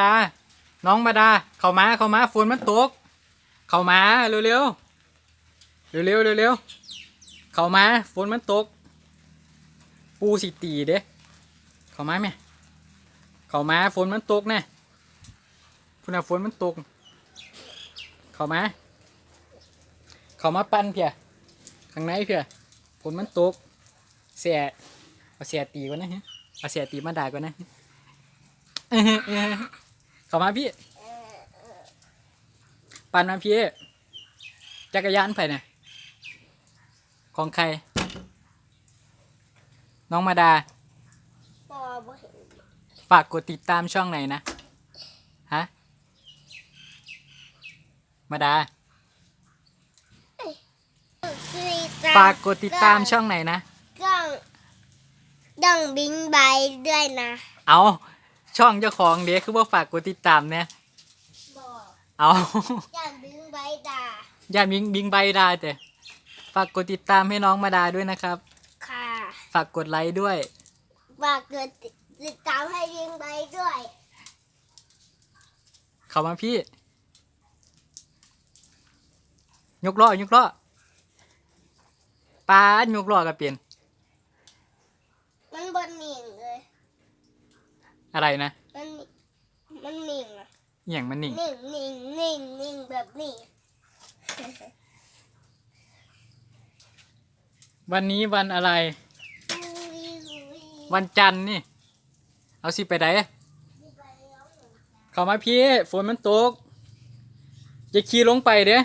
ดา น้องมาดา เข้ามา เข้ามา ฝนมันตก เข้ามา เร็วเร็วเร็วเร็วเร็วเร็วๆเข้ามา ฝนมันตก ปูสิตีเด้เข้ามาแม่เข้ามา ฝนมันตกแน่พุ่นน่ะฝนมันตก เข้ามา เข้ามาปั้นเพียข้างในเพียฝนมันตก เสียเอาเสียตีก่อนนะฮะเอาเสียตีมาด่าก่อนนะ เออเข้ามาพี่ ปั่นมาพี่ จักรยานไปเนี่ยของใคร น้องมาดาปอบ่เห็นฝากกดติดตามช่องไหนนะ ฮะ มาดาคือตฝากกดติดตามช่องไหนนะต้อง ต้องบิงใบด้วยนะ เอา ช่องเจ้าของเด็กคือว่าฝากกดติดตามเนี่ยบอกเอาต้องบิงใบดาอย่าบิงบิงใบได้แต่ฝากกดติดตามให้น้องมาดาด้วยนะครับ ค่ะฝากกดไลค์ด้วย ฝากกดติดตามให้บิงใบด้วยเข้ามาพี่ ยกล้อยกล้อปลายกล้อกับเปลี่ยน มันบนหนิงเลย อะไรนะ มันมันหนิงอะอหย่างมันหนิ่งหนิงหนิงหนิงหนิงแบบนี้วันนี้วันอะไรอุ้ยอุ้ยวันจันทร์นี่ เอาสิไปไหนบิงใบแล้วเหรอเข้ามาพี่ฝนมันตกอย่าขี่ลงไปเด้อ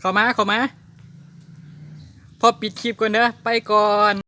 เข้ามาเข้ามา พอปิดคลิปก่อนเด้อไปก่อน